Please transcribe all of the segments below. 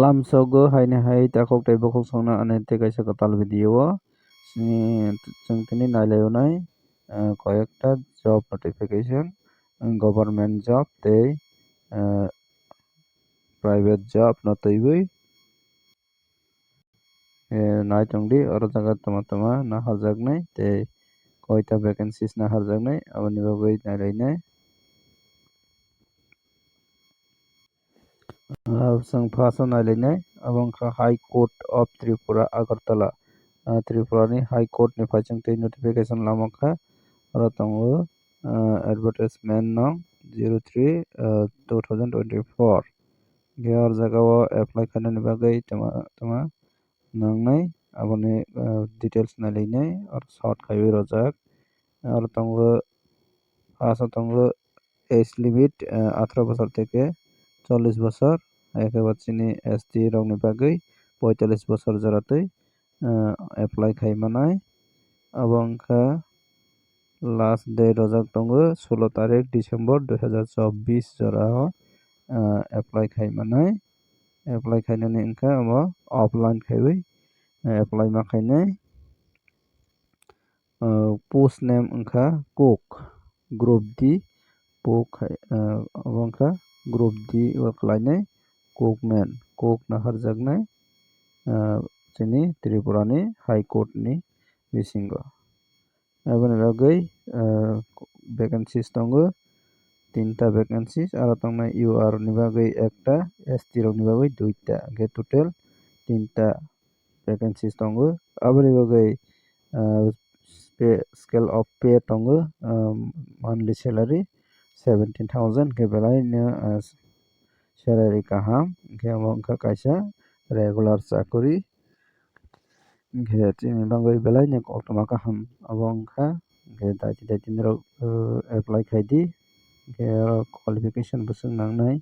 Lamsago haini hai takok tei bokok songna ane tei kaisa kotal video chini chwng tini nailaiunai kayekta job notification government job tei private job no twiwi naitongdi oro jaga toma toma naharjaknai tei koita vacancies naharjaknai aboni bagui nailainai. Chwng first o nailainai abo wngkha high court of tripura agartala tripura ni high court ni paichongo notification lama kha oro tongo advertisement nong zero three two thousand twenty four hingke o jaga o apply khainani bagui toma toma nangnai aboni details nailainai oro short khaiui rojak aro tongo first o tongo age limit atharoh bosor theke chollish bosor haikhe chini ST rok ni bagui poitallish bosor joratoi apply khaimanai abo wngkha last date rojak tongo solo tarik december dui hazar chobish jora o apply khaimanai apply khainani wngkha abo offline khaiui apply ma khainai post name wngkha cook group d abo wngkha group d o khlainai cookman cook naharjaknai chini tripura ni high court ni bisingo aboni bagui vacancies tongo tinta vacancies aro tongnai UR ni bagui ekta ST rok ni bagui duita hingke total tinta vacancies tongo aboni bagui scale of pay tongo monthly salary seventeen thousand hingke belai no salary kaham hingke amo wngkha kaisa regular chakori hingke chini bagui belai no kotorma kaham abo wngkha daiti daiti ni rok apply khaidi hingke oro qualification bo swngnangnai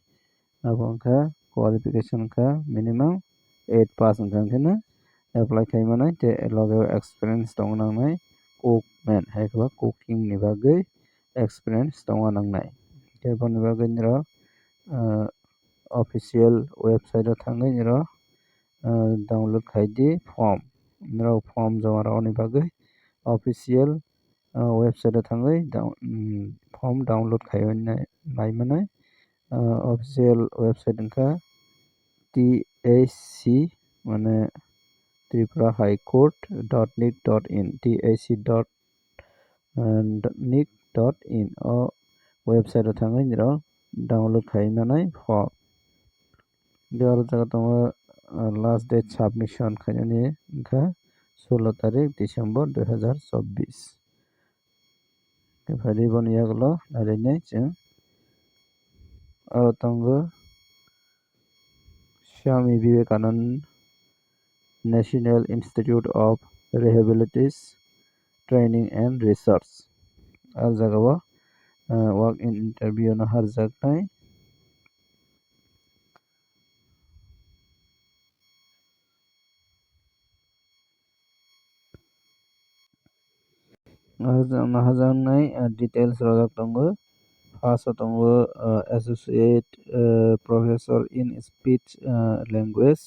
abo wngkha qualification wngkha minimum eight pass wngkha hingke no apply khaimanai tei loge o experience tongna nangnai cookman haikhe cooking ni bagui experience tongna nangnai hingke boni bagui norok official website o thangui norok download khaidi form norok form joma raoni bagui official website o thangui form download khaimanai official website wngkha tac mane tripura high court dot nic dot in tac dot nic dot in o website o thangui norok download khaimanai form hingke oro jaga tongo last date submission khainani wngkha solo tarik december dui hazar tongo first o tongo associate professor in speech language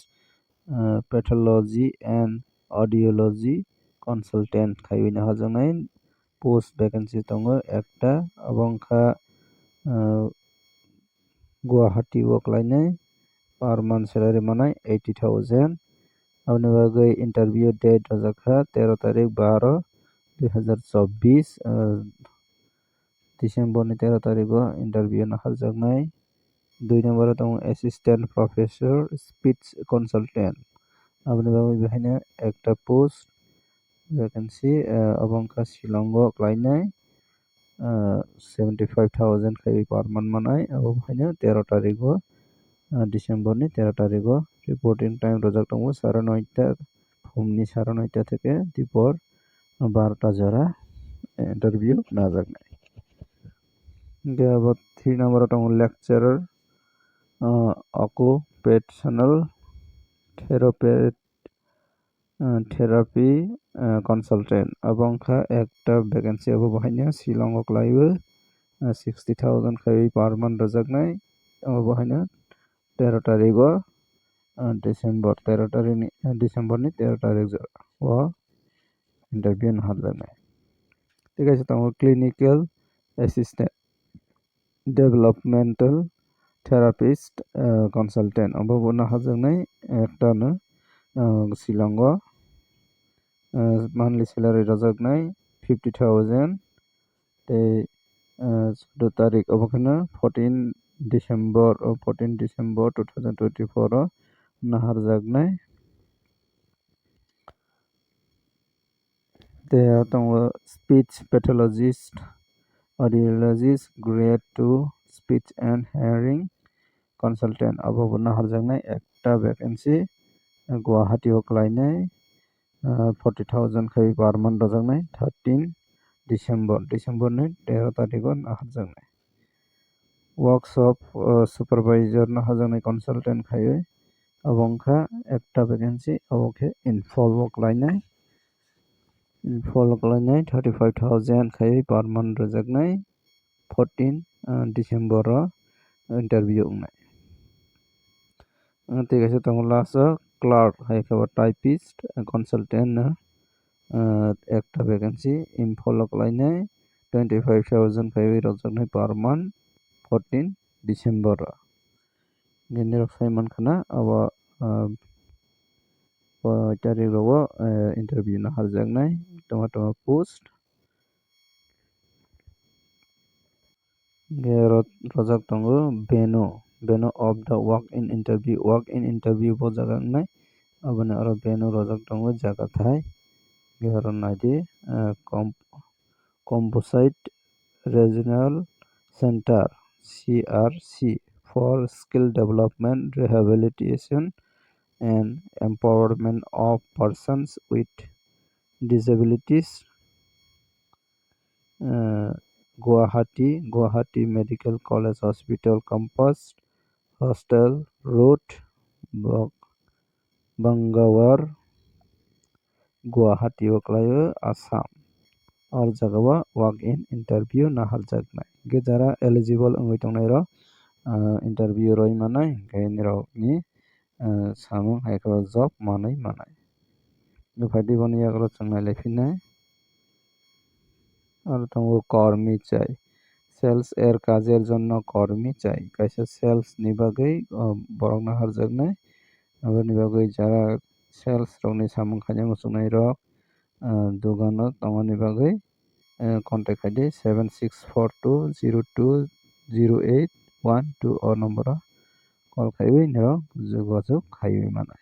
pathology and audiology consultant khaiui naharjaknai post vacancy tongo ekta abo wngkha guwahati o khlainai per month salary manai eighty thousand aboni bagui interview date rojak tero tarik baroh dui hazar chobish december ni tero tarik o interview naharjaknai dui number o tongo assistant professor speech consultant aboni bagui haino ekta post vacancy abo wngkha shillong o khlainai seventy five thousand khaiui per month manai abo haino tero tarik o december ni tero tarik o reporting time rojak tongo sade noita phum ni sade noita theke tipor barota jora interview najaknai hingke abo three number o tongo lecturer occupational therapy consultant abo wngkha ekta vacancy abo bo haino shillong o khlaio sixty thousand khaiui per interview హాల్లోనే ঠিক আছে, তো clinical assistant developmental therapist consultant অবনা হাজারनै একটানো শিলংগ monthly salary রাজাকनै fifty thousand চোদ্দ তারিখ অবখানে fourteen December fourteen December two thousand twenty four Nahar জাগনাই speech pathologist audiologist grade two speech and hearing consultant অভাবনা হারজাंनाय একটা ভ্যাকেন্সি गुवाहाटी अक्लायनाय फर्टी थाउजेंड खै बार मान रजांनाय थार्टीन डिसेम्बर डिसेम्बर ने तेरह तारीख हारजांनाय वर्कशॉप सुपरवाइजर न हारजांनाय कनसालटेंट खायो अबंखा एक भैकेंसी अबखे इनफॉल्व अक्लायनाय फलो खालामनाय थार्टिफाइभ थावजेन्ड खायो पार मान्थ रोजाबनाय फर्टिन डिसेम्बर इन्टारभिउ होनाय ঠিক আছে তখন লাস্ট ক্লার্ক হয় একেবারে টাইপিস্ট কনসালটেন্ট একটা ভ্যাকেন্সি ইম ফলো খালাইনায় টোয়েন্টি ফাইভ থাউজেন্ড ফাইভ রজনায় পার মান্थ ফর্টিন ডিসেম্বর গেন্ডের ফাইমান খানা আবার Tarjegovo intervju na Harzegnaj, tomatoma post. রজাক তঙ্গ বেনো বেনো of the walk in interview walk in interview বো জায়গা নাই আবনে আর বেনো রজাক তঙ্গ জায়গা থাই গেহর নাইদি কম composite regional centre CRC for skill development rehabilitation and empowerment of persons with disabilities uh, Guwahati, Guwahati Medical College Hospital Campus, Hostel Road, Bangawar, Guwahati, Oklayo, Assam. और जगवा वाक इन इंटरव्यू ना हर जग ना गे जरा एलिजिबल अंगै तंगनै र इंटरव्यू रय मानै गै निराव नि samung haikoro job manui manai duphai diboni agolo chungnai lefinai aro tongo kormi chai sales এর কাজের জন্য কর্মী চাই কাছে সেলস নিবাগেই বরং নাহার জন্য আবার নিবাগেই যারা সেলস রংনি সামুং খাজা মুসুনাই রক দোকান তোমার নিবাগেই contact ID seven six four two zero two zero eight one two অ নম্বর কল খাইবি নিরক যোগাযোগ খাইবি মানে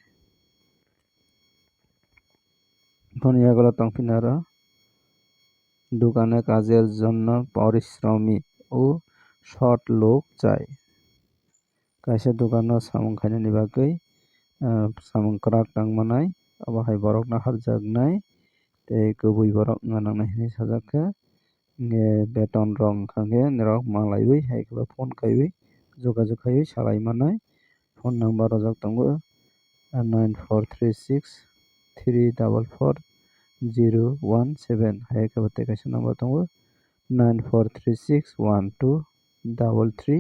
ফোনিয়াগুলো তংফিনারা দোকানে কাজের জন্য পারিশ্রমিক ও সৎ লোক চাই kaisa dukano samung khainani bagui samung kwrak tangmanai abo hai borok no harjaknai tei kubui borok wngna nangnai hinui sajakha beton rok wngkha khe norok malaioi hai khe যোগাযোগ হয় সালাইমানায় phone number অজাক্তঙ্গ nine four three six three double four zero one seven হায়াকে application number তঙ্গ nine four three six one two double three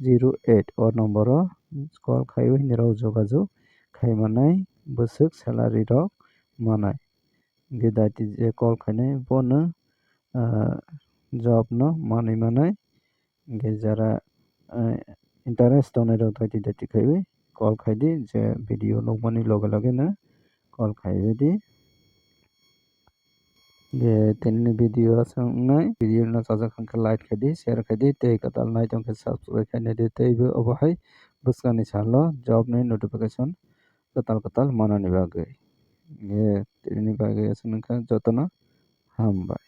zero eight ও নম্বর call খাই হিন্দিরাও যোগাযোগ খাই মানাই বসুক salary rock মানাই গেদাইটি যে কল খাইনাই বন জব ন মানি মানাই গে ইন্টারেস্ট দনাই রক দাইতি দাইতি খাইবে কল খাইদি যে ভিডিও নকমানি লগে লগে না কল খাইবে দি जे तेननि भिडियो संनाय भिडियो ना चाजा खंखा लाइक खादी शेयर खादी ते कताल नाय तंखे सब्सक्राइब खाने दे तेबो अबहाय बुसकानि सालो जॉब नै नोटिफिकेशन कताल कताल मानानि बागै ये तेनि बागै असनखा जतना हामबाय